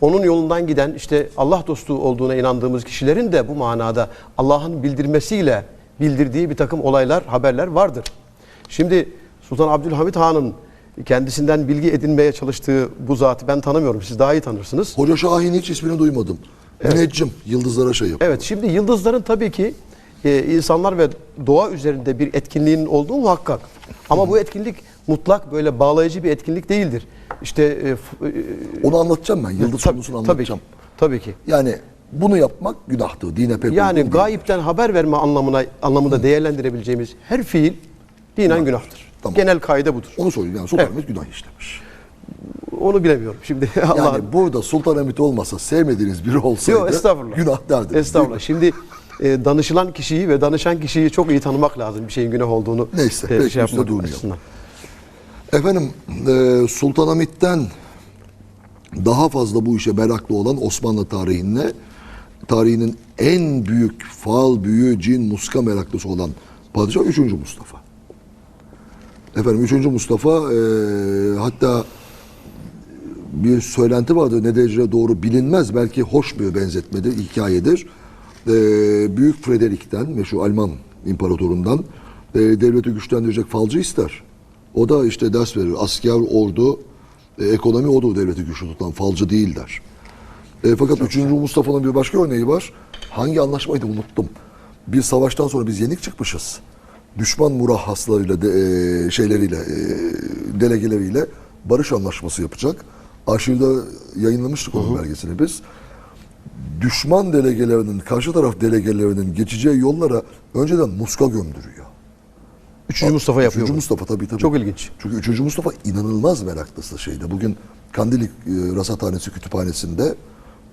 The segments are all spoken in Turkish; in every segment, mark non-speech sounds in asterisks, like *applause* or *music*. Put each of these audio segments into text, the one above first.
onun yolundan giden işte Allah dostu olduğuna inandığımız kişilerin de bu manada Allah'ın bildirmesiyle bildirdiği bir takım olaylar, haberler vardır. Şimdi Sultan Abdülhamit Han'ın kendisinden bilgi edinmeye çalıştığı bu zatı ben tanımıyorum. Siz daha iyi tanırsınız. Hoca Şahin hiç ismini duymadım. Müneccim, yıldızlara şey yapıyor. Evet şimdi yıldızların tabii ki e, insanlar ve doğa üzerinde bir etkinliğinin olduğu muhakkak. Ama bu etkinlik mutlak böyle bağlayıcı bir etkinlik değildir. İşte e, e, Onu anlatacağım ben. Yıldız tab- konusunu tabii ki. anlatacağım. Tabii ki. Yani bunu yapmak günahtır. Dine pek Yani gayipten haber verme anlamına anlamında değerlendirebileceğimiz her fiil dinen günahtır. Tamam. Genel kaide budur. Onu söyleyeyim. Yani Sultanahmet günah işlemiş. Onu bilemiyorum. Şimdi *laughs* Yani Allah burada Sultanahmet olmasa sevmediğiniz biri olsaydı Yok estağfurullah. günah derdiniz. Estağfurullah. Şimdi e, danışılan kişiyi ve danışan kişiyi çok iyi tanımak lazım bir şeyin günah olduğunu. Neyse, e, peki, üstüne yapmak durmayalım. Efendim e, Sultanahmet'ten daha fazla bu işe meraklı olan Osmanlı tarihinde tarihinin en büyük fal, büyü, cin, muska meraklısı olan padişah 3. Mustafa. Efendim 3. Mustafa e, hatta bir söylenti vardır ne derece doğru bilinmez belki hoş bir benzetmedir, hikayedir. E, Büyük Frederick'ten meşhur Alman imparatorundan e, devleti güçlendirecek falcı ister. O da işte ders verir. Asker, ordu, e, ekonomi odur devleti güçlü tutan. Falcı değil der. E, fakat 3. Mustafa'nın bir başka örneği var. Hangi anlaşmaydı unuttum. Bir savaştan sonra biz yenik çıkmışız. Düşman murahhaslarıyla, de, e, şeyleriyle, e, delegeleriyle barış anlaşması yapacak. Arşivde yayınlamıştık onun belgesini biz. Düşman delegelerinin, karşı taraf delegelerinin geçeceği yollara önceden muska gömdürüyor. Üçüncü Mustafa yapıyor. Üçüncü. Mustafa tabii tabii. Çok ilginç. Çünkü üçüncü Mustafa inanılmaz meraklısı şeyde. Bugün Kandilli e, Rasathanesi Kütüphanesi'nde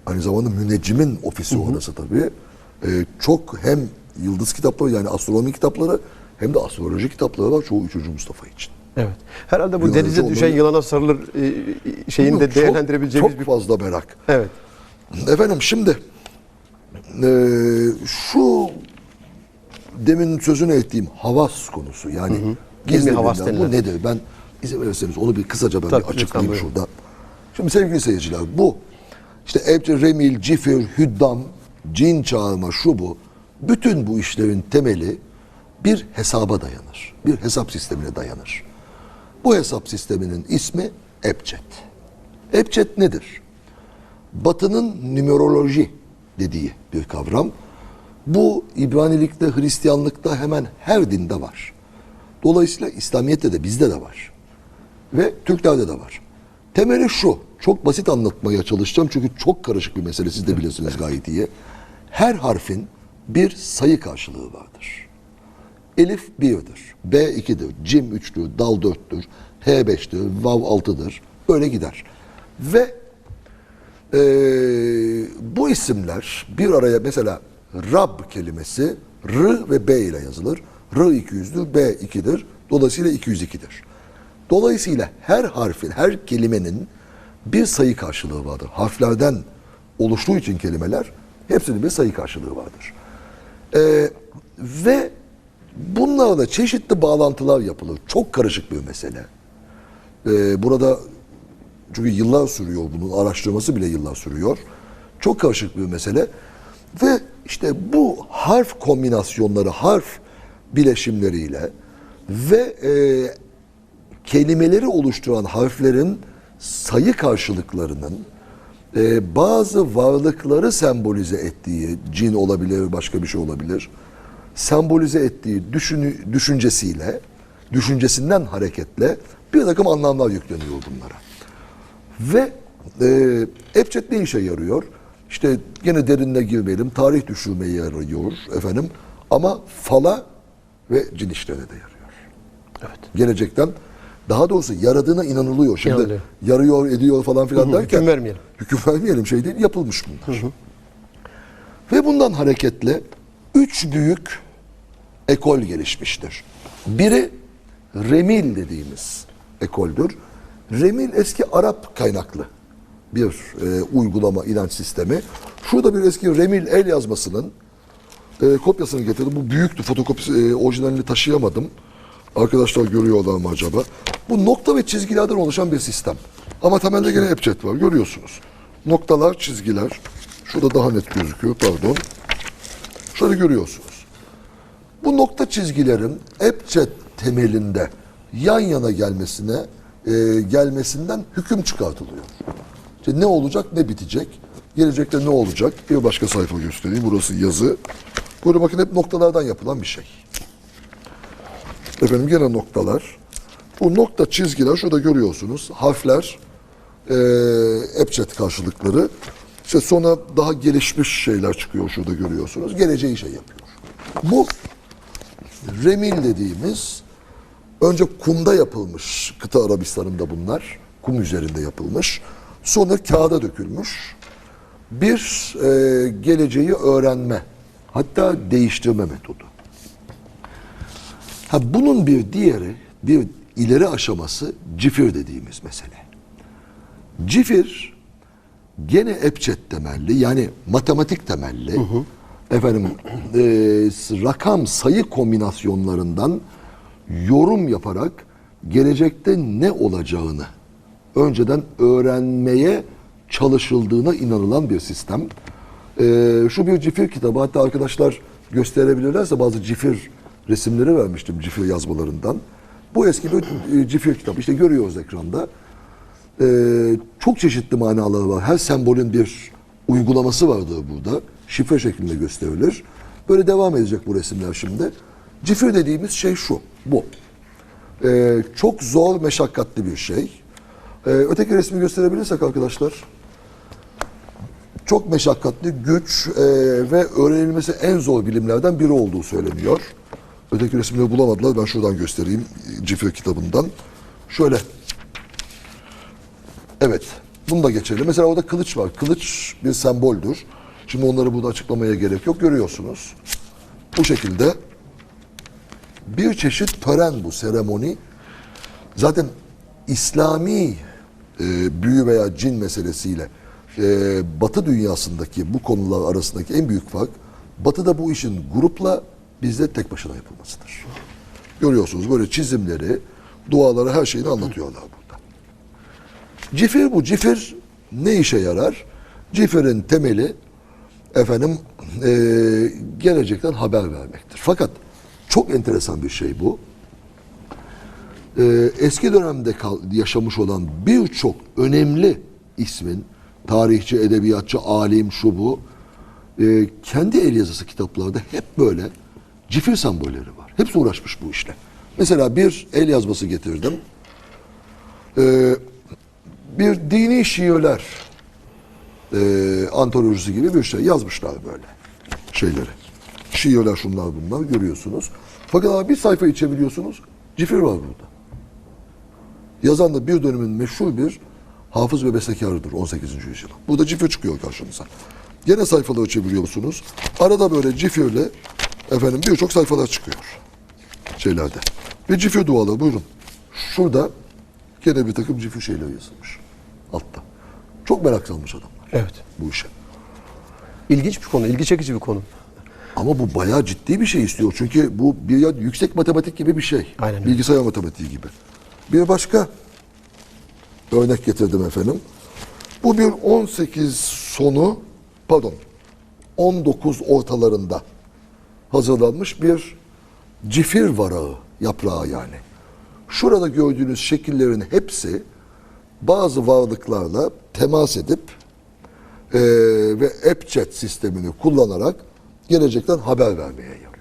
aynı zamanda müneccimin ofisi orası tabii. E, çok hem yıldız kitapları yani astronomi kitapları hem de astroloji kitapları var çoğu üçüncü Mustafa için. Evet. Herhalde bu Yunanca denize düşen onları- yılana sarılır e, şeyini de Çok- değerlendirebileceğimiz çok bir... fazla merak. Evet. Efendim şimdi e, şu demin sözünü ettiğim havas konusu yani gizli havas bu nedir? Ben izin verirseniz onu bir kısaca ben Tabii, bir lütfen açıklayayım buyurun. şurada. Şimdi sevgili seyirciler bu işte Ebce, Remil, Cifir, Hüddam, cin çağırma şu bu bütün bu işlerin temeli bir hesaba dayanır. Bir hesap sistemine dayanır. Bu hesap sisteminin ismi Ebced. Ebced nedir? Batı'nın numeroloji dediği bir kavram. Bu İbranilikte, Hristiyanlıkta hemen her dinde var. Dolayısıyla İslamiyet'te de bizde de var. Ve Türklerde de var. Temeli şu, çok basit anlatmaya çalışacağım çünkü çok karışık bir mesele siz de bilirsiniz gayet iyi. Her harfin bir sayı karşılığı vardır. Elif 1'dir, B 2'dir, Cim 3'tür, Dal 4'tür, H 5'tir, Vav 6'dır. Böyle gider. Ve ee, bu isimler bir araya mesela Rab kelimesi R ve B ile yazılır. R 200'dür, B 2'dir. Dolayısıyla 202'dir. Dolayısıyla her harfin, her kelimenin bir sayı karşılığı vardır. Harflerden oluştuğu için kelimeler hepsinin bir sayı karşılığı vardır. Ee, ve bunlarla çeşitli bağlantılar yapılır. Çok karışık bir mesele. Ee, burada çünkü yıllar sürüyor bunun araştırması bile yıllar sürüyor. Çok karışık bir mesele. Ve işte bu harf kombinasyonları, harf bileşimleriyle ve e, kelimeleri oluşturan harflerin sayı karşılıklarının e, bazı varlıkları sembolize ettiği, cin olabilir, başka bir şey olabilir, sembolize ettiği düşünü, düşüncesiyle, düşüncesinden hareketle bir takım anlamlar yükleniyor bunlara. Ve e, Ebced ne işe yarıyor? İşte gene derinine girmeyelim. Tarih düşürmeye yarıyor efendim. Ama fala ve cin işlerine de yarıyor. Evet. Gelecekten daha doğrusu yaradığına inanılıyor. Şimdi İnanılıyor. yarıyor, ediyor falan filan Hı hı, derken hüküm vermeyelim. Hüküm vermeyelim şey değil, yapılmış bunlar. Ve bundan hareketle üç büyük ekol gelişmiştir. Biri Remil dediğimiz ekoldür. Remil eski Arap kaynaklı bir e, uygulama, inanç sistemi. Şurada bir eski Remil el yazmasının e, kopyasını getirdim. Bu büyüktü, fotokopisi, e, orijinalini taşıyamadım. Arkadaşlar görüyorlar mı acaba? Bu nokta ve çizgilerden oluşan bir sistem. Ama temelde gene Ebced var, görüyorsunuz. noktalar, çizgiler. Şurada daha net gözüküyor pardon. Şöyle görüyorsunuz. Bu nokta çizgilerin Ebced temelinde yan yana gelmesine e, gelmesinden hüküm çıkartılıyor. İşte ne olacak ne bitecek. Gelecekte ne olacak? Bir başka sayfa göstereyim. Burası yazı. Burada bakın hep noktalardan yapılan bir şey. Efendim gene noktalar. Bu nokta çizgiler şurada görüyorsunuz. Harfler e, Ebced karşılıkları. İşte sonra daha gelişmiş şeyler çıkıyor şurada görüyorsunuz. Geleceği şey yapıyor. Bu remil dediğimiz önce kumda yapılmış. Kıta Arabistan'ında bunlar. Kum üzerinde yapılmış. Sonra kağıda dökülmüş. Bir e, geleceği öğrenme hatta değiştirme metodu. Ha bunun bir diğeri, bir ileri aşaması cifir dediğimiz mesele. Cifir gene Ebced temelli yani matematik temelli efendim e, rakam sayı kombinasyonlarından yorum yaparak gelecekte ne olacağını önceden öğrenmeye çalışıldığına inanılan bir sistem. E, şu bir cifir kitabı hatta arkadaşlar gösterebilirlerse bazı cifir resimleri vermiştim cifir yazmalarından. Bu eski bir e, cifir kitabı işte görüyoruz ekranda. Ee, çok çeşitli manaları var. Her sembolün bir uygulaması vardır burada. Şifre şeklinde gösterilir. Böyle devam edecek bu resimler şimdi. Cifir dediğimiz şey şu, bu. Ee, çok zor, meşakkatli bir şey. Ee, öteki resmi gösterebilirsek arkadaşlar. Çok meşakkatli, güç e, ve öğrenilmesi en zor bilimlerden biri olduğu söyleniyor. Öteki resimleri bulamadılar. Ben şuradan göstereyim Cifir kitabından. Şöyle Evet. Bunu da geçelim. Mesela orada kılıç var. Kılıç bir semboldür. Şimdi onları burada açıklamaya gerek yok. Görüyorsunuz. Bu şekilde bir çeşit tören bu, seremoni. Zaten İslami e, büyü veya cin meselesiyle e, Batı dünyasındaki bu konular arasındaki en büyük fark Batı'da bu işin grupla bizde tek başına yapılmasıdır. Görüyorsunuz böyle çizimleri, duaları her şeyini anlatıyorlar burada. Cifir bu. Cifir ne işe yarar? Cifirin temeli efendim e, gelecekten haber vermektir. Fakat çok enteresan bir şey bu. E, eski dönemde kal- yaşamış olan birçok önemli ismin tarihçi, edebiyatçı, alim, şu bu e, kendi el yazısı kitaplarda hep böyle cifir sembolleri var. Hepsi uğraşmış bu işle. Mesela bir el yazması getirdim. Eee bir dini şiirler e, antolojisi gibi bir şey yazmışlar böyle şeyleri. Şiirler şunlar bunlar görüyorsunuz. Fakat abi bir sayfa içebiliyorsunuz. Cifir var burada. Yazan da bir dönemin meşhur bir hafız ve bestekarıdır 18. yüzyıl. Burada cifir çıkıyor karşınıza. Gene sayfaları açabiliyorsunuz. Arada böyle cifirle efendim birçok sayfalar çıkıyor şeylerde. Ve cifir duaları buyurun. Şurada gene bir takım cifir şeyler yazılmış. Altta. Çok merak salmış adamlar Evet. bu işe. İlginç bir konu, ilgi çekici bir konu. Ama bu bayağı ciddi bir şey istiyor. Çünkü bu bir yüksek matematik gibi bir şey. Aynen. Bilgisayar matematiği gibi. Bir başka örnek getirdim efendim. Bu bir 18 sonu pardon 19 ortalarında hazırlanmış bir cifir varağı, yaprağı yani. Şurada gördüğünüz şekillerin hepsi bazı varlıklarla temas edip eee, ve Ebced sistemini kullanarak gelecekten haber vermeye yarar.